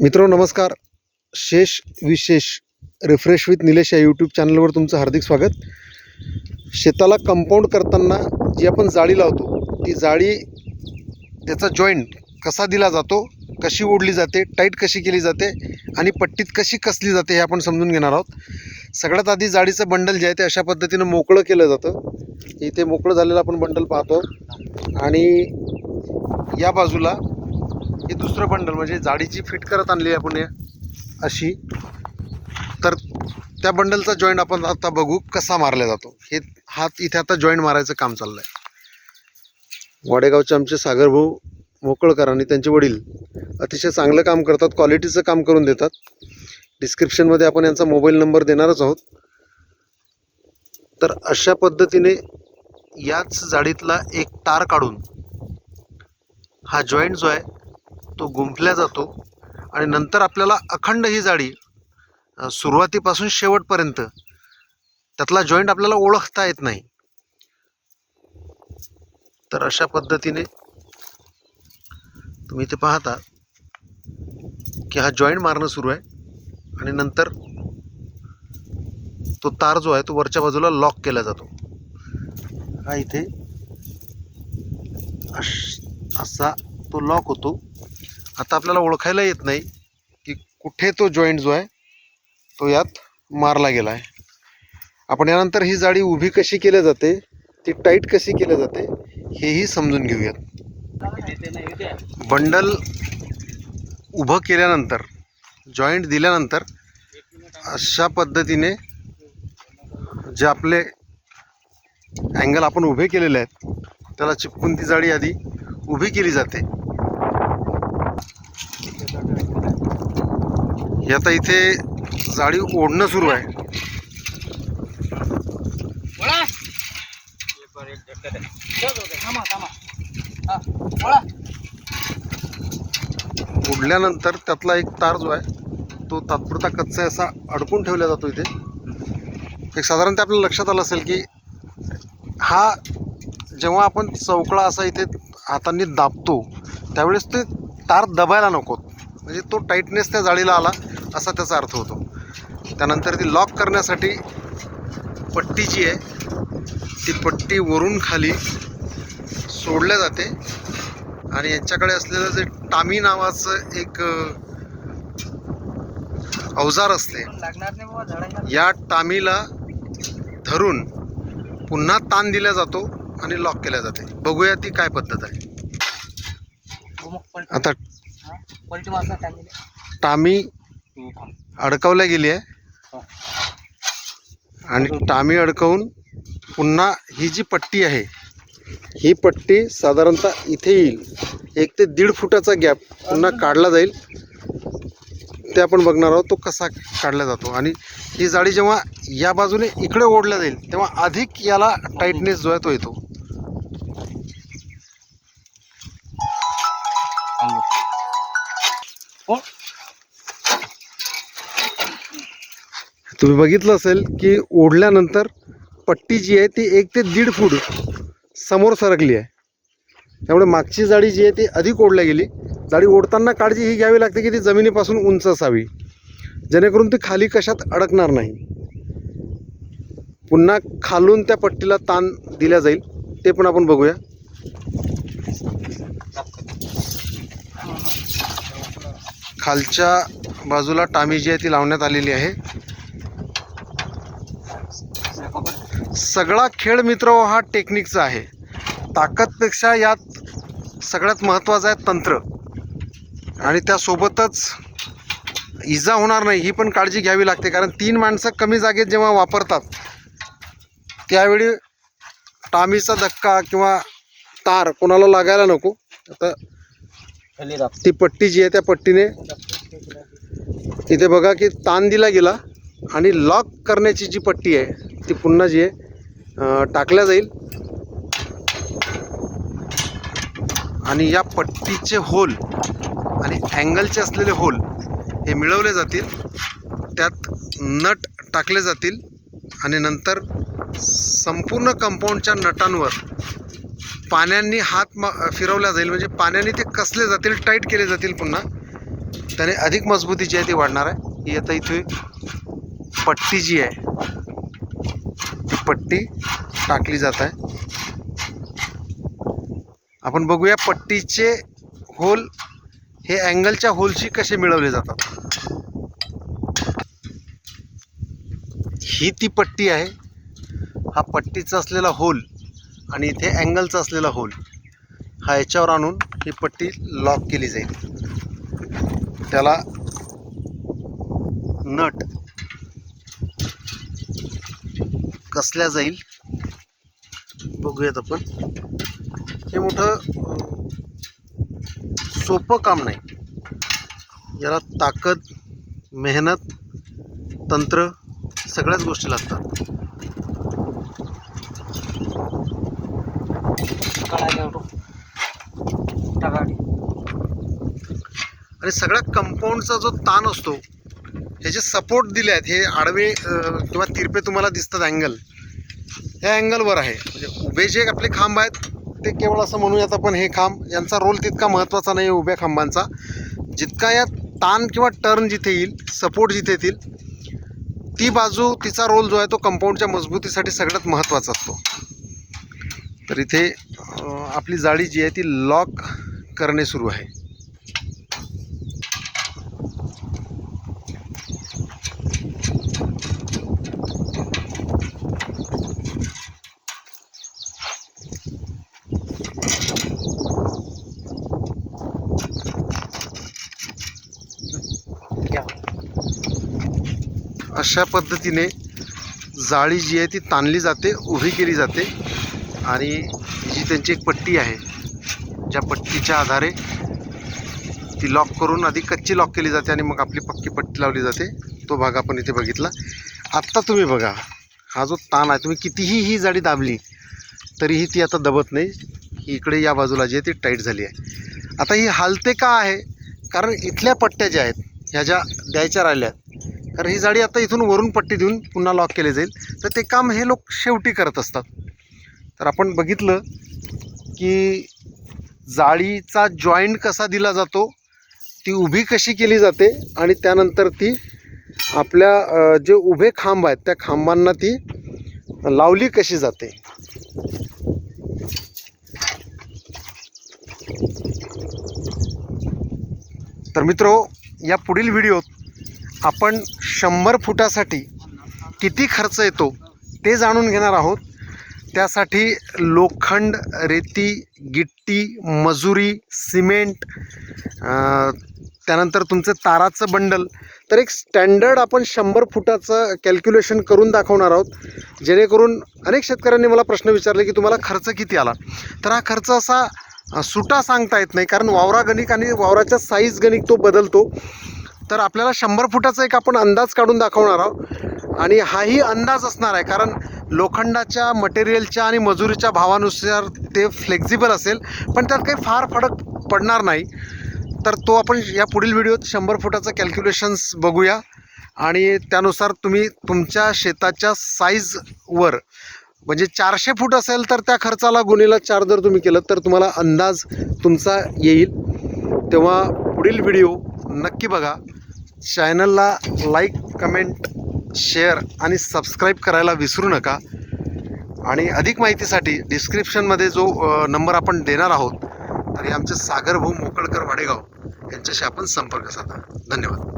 मित्रो नमस्कार. शेष विशेष रिफ्रेश विथ निलेश या यूट्यूब चॅनलवर तुमचं हार्दिक स्वागत. शेताला कंपाऊंड करताना जी आपण जाळी लावतो ती जाळी त्याचा जॉईंट कसा दिला जातो कशी ओढली जाते टाईट कशी केली जाते आणि पट्टीत कशी कसली जाते हे आपण समजून घेणार आहोत. सगळ्यात आधी जाळीचं बंडल जे आहे ते अशा पद्धतीनं मोकळं केलं जातं. इथे मोकळं झालेलं आपण बंडल पाहतो. आणि या बाजूला हे दुसरं बंडल म्हणजे जाडीची फिट करत आणली आपण या अशी. तर त्या बंडलचा जॉईंट आपण आता बघू कसा मारला जातो. हे हात इथे आता जॉईंट मारायचं काम चाललं आहे वाडेगावचे आमचे सागरभाऊ मोकळकर आणि त्यांचे वडील अतिशय चांगलं काम करतात क्वालिटीचं काम करून देतात. डिस्क्रिप्शनमध्ये आपण यांचा मोबाईल नंबर देणारच आहोत. तर अशा पद्धतीने याच जाडीतला एक तार काढून हा जॉईंट जो आहे तो गुंफल्या जातो आणि नंतर आपल्याला अखंड ही जाडी सुरुवातीपासून शेवटपर्यंत त्यातला जॉईंट आपल्याला ओळखता येत नाही. तर अशा पद्धतीने तुम्ही इथे पाहता की हा जॉईंट मारणं सुरू आहे आणि नंतर तो तार जो आहे तो वरच्या बाजूला लॉक केला जातो. हा इथे अश- असा तो लॉक होतो. आता आपल्याला ओळखायला येत नाही की कुठे तो जॉईंट जो आहे तो यात मारला गेला आहे. आपण यानंतर ही जाळी उभी कशी केली जाते ती टाईट कशी केली जाते हेही समजून घेऊयात. बंडल उभं केल्यानंतर जॉईंट दिल्यानंतर अशा पद्धतीने जे आपले अँगल आपण उभे केलेले आहेत त्याला चिपकून ती जाळी आधी उभी केली जाते. हे आता इथे जाळी ओढणं सुरू आहे. ओढल्यानंतर त्यातला एक तार जो आहे तो तात्पुरता कच्चा असा अडकून ठेवला जातो इथे. एक साधारणतः आपल्या लक्षात आलं असेल की हा जेव्हा आपण चौकळा असा इथे हातांनी दाबतो त्यावेळेस ते तार दबायला नकोत. म्हणजे तो टाईटनेस त्या जाळीला आला. असा त्याचा अर्थ होतो. त्यानंतर ती लॉक करण्यासाठी पट्टी जी आहे ती पट्टी वरून खाली सोडल्या जाते. आणि यांच्याकडे असलेलं जे टामी नावाचं एक अवजार असते या टामीला धरून पुन्हा ताण दिला जातो आणि लॉक केल्या जाते. बघूया ती काय पद्धत आहे. आता टामी अडकवल्या गेली आहे. आणि टामी अडकवून पुन्हा ही जी पट्टी आहे ही पट्टी साधारणतः इथे येईल. एक ते दीड फुटाचा गॅप पुन्हा काढला जाईल. ते आपण बघणार आहोत तो कसा काढला जातो. आणि ही जाळी जेव्हा या बाजूने इकडे ओढल्या जाईल तेव्हा अधिक याला टाईटनेस जो आहे तो येतो. हो. तुम्ही बघितलं असेल की ओढल्यानंतर पट्टी जी आहे ती एक ते दीड फूट समोर सरकली आहे. त्यामुळे मागची जाळी जी आहे ती अधिक ओढल्या गेली. जाळी ओढताना काळजी ही घ्यावी लागते की ती जमिनीपासून उंच असावी. जेणेकरून ती खाली कशात अडकणार नाही. पुन्हा खालून त्या पट्टीला ताण दिला जाईल. ते पण आपण बघूया. खालच्या बाजूला टामी जी आहे ती लावण्यात आलेली आहे. सगळा खेळ मित्र हो हा टेक्निकचा आहे. ताकदपेक्षा यात सगळ्यात महत्त्वाचं आहे तंत्र. आणि त्यासोबतच इजा होणार नाही ही पण काळजी घ्यावी लागते. कारण तीन माणसं कमी जागेत जेव्हा वापरतात त्यावेळी टामीचा धक्का किंवा तार कोणाला लागायला नको. आता ती पट्टी जी आहे त्या पट्टीने इथे बघा की ताण दिला गेला आणि लॉक करण्याची जी पट्टी आहे ती पुन्हा जी आहे टाकल्या जाईल. आणि या पट्टीचे होल आणि अँगलचे असलेले होल हे मिळवले जातील. त्यात नट टाकले जातील. आणि नंतर संपूर्ण कंपाऊंडच्या नटांवर पाण्याने हात मा फिरवला जाईल. म्हणजे पाण्याने ते कसले जातील टाईट केले जातील पुन्हा. त्याने अधिक मजबूती जी आहे ती वाढणार आहे. ही आता इथे पट्टी जी आहे पट्टी टाकली जात आहे. आपण बघूया पट्टीचे होल हे अँगलच्या होलशी कसे मिळवले जातात. ही ती पट्टी आहे. हा पट्टीचा असलेला होल आणि इथे अँगलचा असलेला होल हा याच्यावर आणून ही पट्टी लॉक केली जाईल. त्याला नट कसल्या जाईल? बघूयात आपण. हे मोठं सोपं काम नाही. याला ताकद मेहनत तंत्र सगळ्याच गोष्टी लागतात. आणि सगळ्या कंपाऊंडचा जो ताण असतो त्याचे सपोर्ट दिले आहेत हे आडवे किंवा तिरपे तुम्हाला दिसतात अँगल ह्या अँगलवर आहे. म्हणजे उभे जे आपले खांब आहेत ते केवळ असं म्हणूयात आपण हे खांब यांचा रोल तितका महत्त्वाचा नाही आहे उभ्या खांबांचा. जितका या ताण किंवा टर्न जिथे येईल सपोर्ट जिथे येतील ती बाजू तिचा रोल जो आहे तो कंपाऊंडच्या मजबूतीसाठी सगळ्यात महत्त्वाचा असतो. तर इथे आपली जाळी जी आहे ती लॉक करणे सुरू आहे. अशा पद्धतीने जाळी जी आहे ती ताणली जाते उभी केली जाते आणि जी त्यांची एक पट्टी आहे ज्या पट्टीच्या आधारे ती लॉक करून आधी कच्ची लॉक केली जाते आणि मग आपली पक्की पट्टी लावली जाते. तो भाग आपण इथे बघितला. आत्ता तुम्ही बघा हा जो ताण आहे तुम्ही कितीही ही जाळी दाबली तरीही ती आता दबत नाही. ही इकडे या बाजूला जी आहे ती टाईट झाली आहे. आता ही हालते का आहे? कारण इथल्या पट्ट्या ज्या आहेत ह्या ज्या द्यायच्या राहिल्या कारण ही जाळी आता इथून वरून पट्टी देऊन पुन्हा लॉक केली जाईल. तर ते काम हे लोक शेवटी करत असतात. तर आपण बघितलं की जाळीचा जॉईंट कसा दिला जातो ती उभी कशी केली जाते आणि त्यानंतर ती आपल्या जे उभे खांब आहेत त्या खांबांना ती लावली कशी जाते. तर मित्रो या पुढील व्हिडिओत आपण शंभर फुटासाठी किती खर्च येतो ते जाणून घेणार आहोत. त्यासाठी लोखंड रेती गिट्टी मजुरी सिमेंट त्यानंतर तुमचं ताराचं बंडल. तर एक स्टँडर्ड आपण शंभर फुटाचं कॅल्क्युलेशन करून दाखवणार आहोत. जेणेकरून अनेक शेतकऱ्यांनी मला प्रश्न विचारले की तुम्हाला खर्च किती आला? तर हा खर्च असा सुटा सांगता येत नाही कारण वावरा गणिक आणि वावराच्या साईज गणिक तो बदलतो. तर आपल्याला शंभर फुटाचा एक आपण अंदाज काढून दाखवणार आहोत. आणि हाही अंदाज असणार आहे कारण लोखंडाच्या मटेरियलच्या आणि मजुरीच्या भावानुसार ते फ्लेक्झिबल असेल पण त्यात काही फार फरक पडणार नाही. तर तो आपण या पुढील व्हिडिओत शंभर फुटाचं कॅल्क्युलेशन्स बघूया. आणि त्यानुसार तुम्ही तुमच्या शेताच्या साईजवर म्हणजे चारशे फूट असेल तर त्या खर्चाला गुन्हेला चार जर तुम्ही केलं तर तुम्हाला अंदाज तुमचा येईल. तेव्हा पुढील व्हिडिओ नक्की बघा. चॅनलला लाईक कमेंट शेअर आणि सबस्क्राईब करायला विसरू नका. आणि अधिक माहितीसाठी डिस्क्रिप्शनमध्ये जो नंबर आपण देणार आहोत तरी आमचे सागर भाऊ मोकळकर वाडेगाव यांच्याशी आपण संपर्क साधा. धन्यवाद.